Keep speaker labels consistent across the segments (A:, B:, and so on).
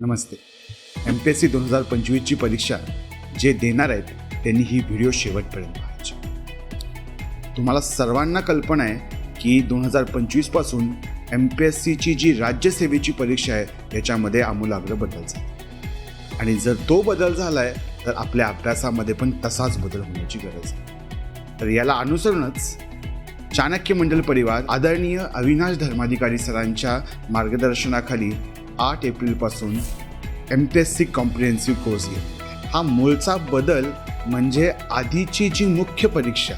A: नमस्ते. M P S C दोन हजार पंचवीसची परीक्षा जे देणार आहेत त्यांनी ही व्हिडिओ शेवटपर्यंत पाहायची. तुम्हाला सर्वांना कल्पना आहे की दोन हजार पंचवीसपासून एम पी एस सीची जी राज्यसेवेची परीक्षा आहे याच्यामध्ये आमूलाग्र बदल झाला. आणि जर तो बदल झाला आहे तर आपल्या अभ्यासामध्ये पण तसाच बदल होण्याची गरज आहे. तर याला अनुसरूनच चाणक्य मंडल परिवार आदरणीय अविनाश धर्माधिकारी सरांच्या मार्गदर्शनाखाली आठ एप्रिलपासून M P S C comprehensive course घेतो. हा मूळचा बदल म्हणजे आधीची जी मुख्य परीक्षा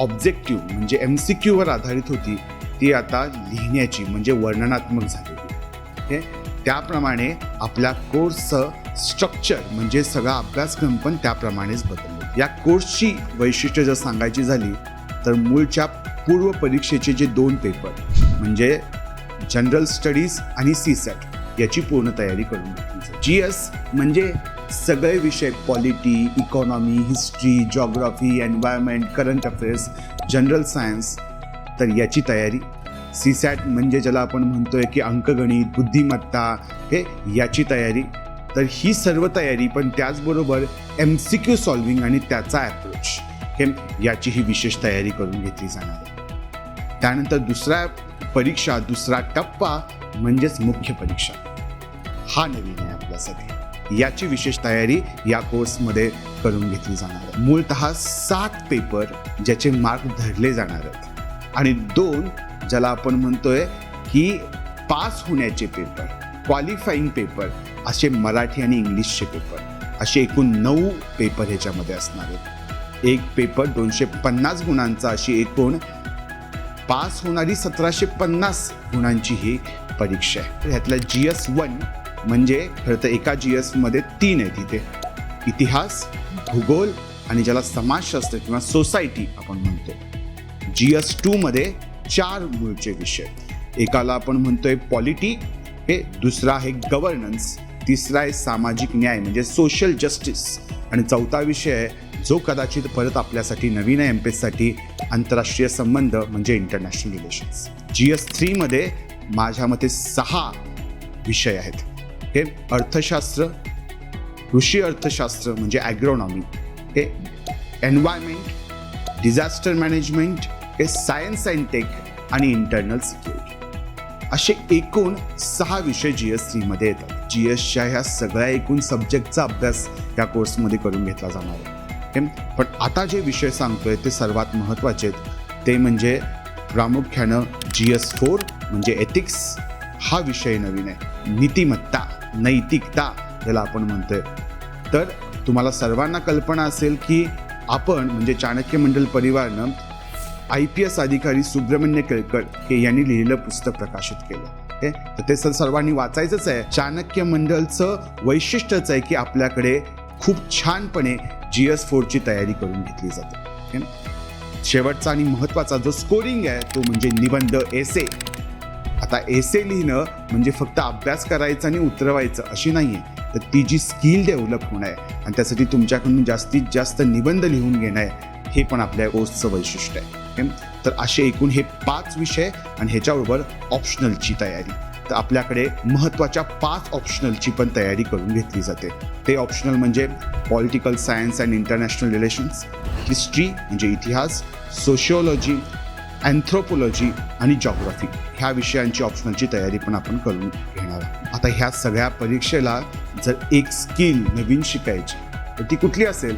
A: ऑब्जेक्टिव्ह म्हणजे एम सी क्यूवर आधारित होती ती आता लिहिण्याची म्हणजे वर्णनात्मक झाली ओके त्याप्रमाणे आपल्या कोर्सचं स्ट्रक्चर म्हणजे सगळा अभ्यासक्रम पण त्याप्रमाणेच बदलले. या कोर्सची वैशिष्ट्य जर सांगायची झाली तर मूळच्या पूर्व परीक्षेचे जे दोन पेपर म्हणजे जनरल स्टडीज आणि सी सॅट याची पूर्ण तयारी करून घेतली जी एस म्हणजे सगळे विषय polity economy history geography environment current affairs general science तर याची तयारी. सी सॅट म्हणजे ज्याला आपण म्हणतोय की अंकगणित बुद्धिमत्ता हे याची तयारी. तर ही सर्व तयारी पण त्याचबरोबर एम सी क्यू सॉल्विंग आणि त्याचा ॲप्रोच हे याची ही विशेष तयारी करून घेतली जाणार त्यानंतर दुसरा परीक्षा दुसरा टप्पा म्हणजेच मुख्य परीक्षा. हा नवीन आहे आपल्यासाठी. याची विशेष तयारी या कोर्समध्ये करून घेतली जाणार आहे. मूळतः सात पेपर ज्याचे मार्क धरले जाणार आहेत. आणि दोन ज्याला आपण म्हणतोय की पास होण्याचे पेपर क्वालिफाईंग पेपर असे मराठी आणि इंग्लिशचे पेपर. असे एकूण नऊ पेपर ह्याच्यामध्ये असणार आहेत. एक पेपर दोनशे पन्नास गुणांचा अशी एकूण पास होणारी सतराशे पन्नास गुणांची ही परीक्षा आहे. ह्यातला जी एस वन म्हणजे खरं तर एका जी एसमध्ये तीन आहे तिथे. इतिहास भूगोल आणि ज्याला समाजशास्त्र किंवा सोसायटी आपण म्हणतो. जी एस टूमध्ये चार मूळचे विषय. एकाला आपण म्हणतोय पॉलिटी हे दुसरा आहे गव्हर्नन्स तिसरा आहे सामाजिक न्याय म्हणजे सोशल जस्टिस आणि चौथा विषय आहे जो कदाचित परत आपल्यासाठी नवीन एम पी एससाठी आंतरराष्ट्रीय संबंध म्हणजे इंटरनॅशनल रिलेशन्स जी एस थ्रीमध्ये माझ्या मते सहा विषय आहेत. हे अर्थशास्त्र कृषी अर्थशास्त्र म्हणजे ॲग्रोनॉमी हे एन्व्हायरमेंट डिझास्टर मॅनेजमेंट हे सायन्स अँड टेक आणि इंटरनल सिक्युरिटी असे एकूण सहा विषय जी एस थ्रीमध्ये येतात. जी एसच्या ह्या सगळ्या एकूण सब्जेक्टचा अभ्यास या कोर्समध्ये करून घेतला जाणार आहे. पण आता जे विषय सांगतोय ते सर्वात महत्त्वाचे आहेत. ते म्हणजे प्रामुख्यानं जी एस फोर म्हणजे एथिक्स हा विषय नवीन आहे. नीतिमत्ता नैतिकता याला आपण म्हणतोय. तर तुम्हाला सर्वांना कल्पना असेल की आपण म्हणजे चाणक्य मंडल परिवारनं आय पी एस अधिकारी सुब्रमण्य केळकर हे यांनी लिहिलेलं पुस्तक प्रकाशित केलं. ओके? तर ते सर सर्वांनी वाचायचंच आहे. चाणक्य मंडलचं वैशिष्ट्यच आहे की आपल्याकडे खूप छानपणे जी एस फोरची तयारी करून घेतली जाते. शेवटचा आणि महत्त्वाचा जो स्कोरिंग आहे तो म्हणजे निबंध एसे आता एसे लिहिणं म्हणजे फक्त अभ्यास करायचा आणि उतरवायचं अशी नाही आहे तर ती जी स्किल डेव्हलप होणं आहे आणि त्यासाठी तुमच्याकडून जास्तीत जास्त निबंध लिहून घेणं आहे हे पण आपल्या कोर्सचं वैशिष्ट्य आहे. तर असे एकूण हे पाच विषय आणि ह्याच्याबरोबर ऑप्शनलची तयारी. तर आपल्याकडे महत्त्वाच्या पाच ऑप्शनलची पण तयारी करून घेतली जाते. ते ऑप्शनल म्हणजे political science and international relations history म्हणजे इतिहास सोशिओलॉजी अँथ्रोपोलॉजी आणि जॉग्राफी ह्या विषयांची ऑप्शनलची तयारी पण आपण करून घेणार आहोत. आता ह्या सगळ्या परीक्षेला जर एक स्किल नवीन शिकायची तर ती कुठली असेल?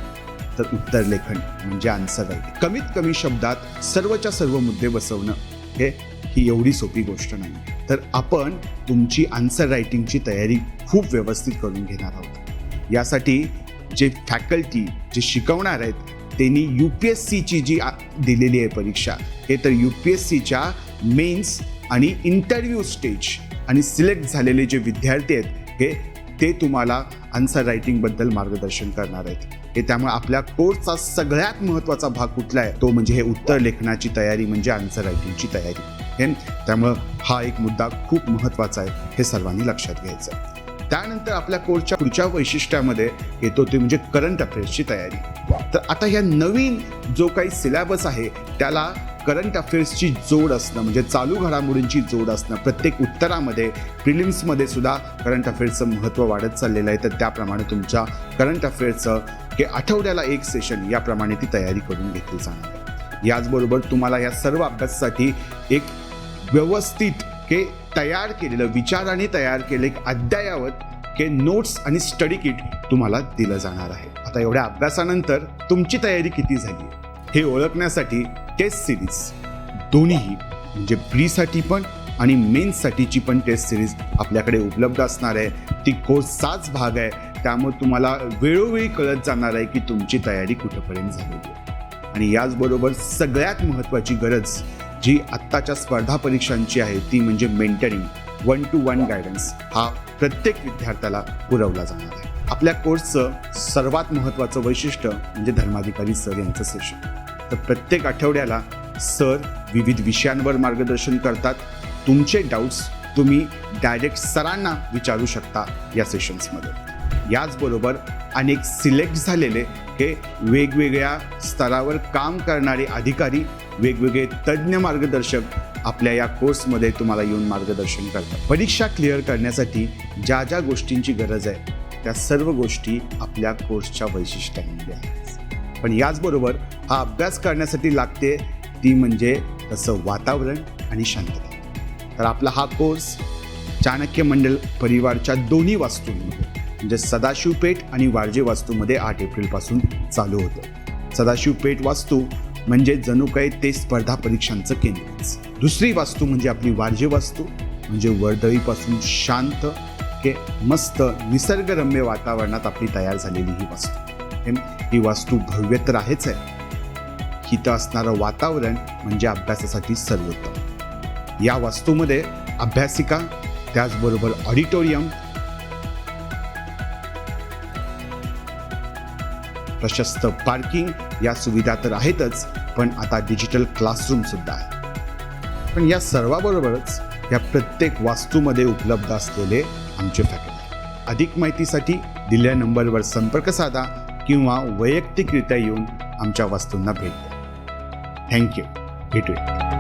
A: तर उत्तर लेखन म्हणजे आन्सर राईटिंग कमीत कमी शब्दात सर्वच्या सर्व मुद्दे बसवणं हे ही एवढी सोपी गोष्ट नाही तर आपण तुमची आन्सर रायटिंगची तयारी खूप व्यवस्थित करून घेणार आहोत. यासाठी जे फॅकल्टी जे शिकवणार आहेत त्यांनी यू पी एस सीची जी दिलेली आहे परीक्षा हे तर यू पी एस सीच्या मेन्स आणि इंटरव्ह्यू स्टेज आणि सिलेक्ट झालेले जे विद्यार्थी आहेत हे ते तुम्हाला आन्सर रायटिंगबद्दल मार्गदर्शन करणार आहेत. त्यामुळे आपल्या कोर्सचा सगळ्यात महत्त्वाचा भाग कुठला आहे? तो म्हणजे हे उत्तर लेखनाची तयारी म्हणजे आन्सर रायटिंगची तयारी. हे त्यामुळं हा एक मुद्दा खूप महत्त्वाचा आहे हे सर्वांनी लक्षात घ्यायचं आहे. त्यानंतर आपल्या कोर्सच्या पुढच्या वैशिष्ट्यामध्ये येतो ते म्हणजे करंट अफेअर्सची तयारी. तर आता ह्या नवीन जो काही सिलेबस आहे त्याला करंट अफेअर्सची जोड असणं म्हणजे चालू घडामोडींची जोड असणं प्रत्येक उत्तरामध्ये प्रिलिम्समध्ये सुद्धा करंट अफेअर्सचं महत्त्व वाढत चाललेलं आहे. तर त्याप्रमाणे तुमच्या करंट अफेअर्सचं हे आठवड्याला एक सेशन याप्रमाणे ती तयारी करून घेतली जाणार आहे. याचबरोबर तुम्हाला या सर्व अभ्यासासाठी एक व्यवस्थित के तयार केलेलं विचाराने तयार केले एक अद्ययावत के नोट्स आणि स्टडी किट तुम्हाला दिलं जाणार आहे. आता एवढ्या अभ्यासानंतर तुमची तयारी किती झाली? हे ओळखण्यासाठी टेस्ट सिरीज दोन्हीही म्हणजे प्रीसाठी पण आणि मेन्ससाठीची पण टेस्ट सिरीज आपल्याकडे उपलब्ध असणार आहे. ती कोर्सचाच भाग आहे. त्यामुळे तुम्हाला वेळोवेळी कळत जाणार आहे की तुमची तयारी कुठंपर्यंत झालेली आहे. आणि याचबरोबर सगळ्यात महत्त्वाची गरज जी आत्ताच्या स्पर्धा परीक्षांची आहे ती म्हणजे mentoring one to one guidance हा प्रत्येक विद्यार्थ्याला पुरवला जाणार आहे. आपल्या कोर्सचं सर्वात महत्त्वाचं वैशिष्ट्य म्हणजे धर्माधिकारी सर यांचं सेशन तर प्रत्येक आठवड्याला सर विविध विषयांवर मार्गदर्शन करतात. तुमचे डाऊट्स तुम्ही डायरेक्ट सरांना विचारू शकता या सेशन्समध्ये याचबरोबर अनेक सिलेक्ट झालेले हे वेगवेगळ्या स्तरावर काम करणारे अधिकारी वेगवेगळे तज्ज्ञ मार्गदर्शक आपल्या या कोर्समध्ये तुम्हाला येऊन मार्गदर्शन करतात. परीक्षा क्लिअर करण्यासाठी ज्या ज्या गोष्टींची गरज आहे त्या सर्व गोष्टी आपल्या कोर्सच्या वैशिष्ट्यांमध्ये आहेत. पण याचबरोबर हा अभ्यास करण्यासाठी लागते ती म्हणजे तसं वातावरण आणि शांतता. तर आपला हा कोर्स चाणक्य मंडल परिवारच्या दोन्ही वास्तूंमध्ये म्हणजे सदाशिव पेठ आणि वारजे वास्तूमध्ये आठ एप्रिलपासून चालू होतं. सदाशिव पेठ वास्तू म्हणजे जणू काही ते स्पर्धा परीक्षांचं केंद्रच. दुसरी वास्तू म्हणजे आपली वारजे वास्तू म्हणजे वर्दळीपासून शांत के मस्त निसर्गरम्य वातावरणात आपली तयार झालेली ही वास्तू. ही वास्तू भव्य तर आहेच आहे. इथं असणारं वातावरण म्हणजे अभ्यासासाठी सर्वोत्तम. या वास्तूमध्ये अभ्यासिका त्याचबरोबर ऑडिटोरियम प्रशस्त पार्किंग या सुविधा तर आहेतच पण आता डिजिटल क्लासरूम सुद्धा आहे. पण या सर्वाबरोबरच या प्रत्येक वास्तूमध्ये उपलब्ध असलेले आमचे फॅकल्टी. अधिक माहितीसाठी दिलेल्या नंबरवर संपर्क साधा किंवा वैयक्तिकरित्या येऊन आमच्या वास्तूंना भेट द्या. थँक्यू भेटूया.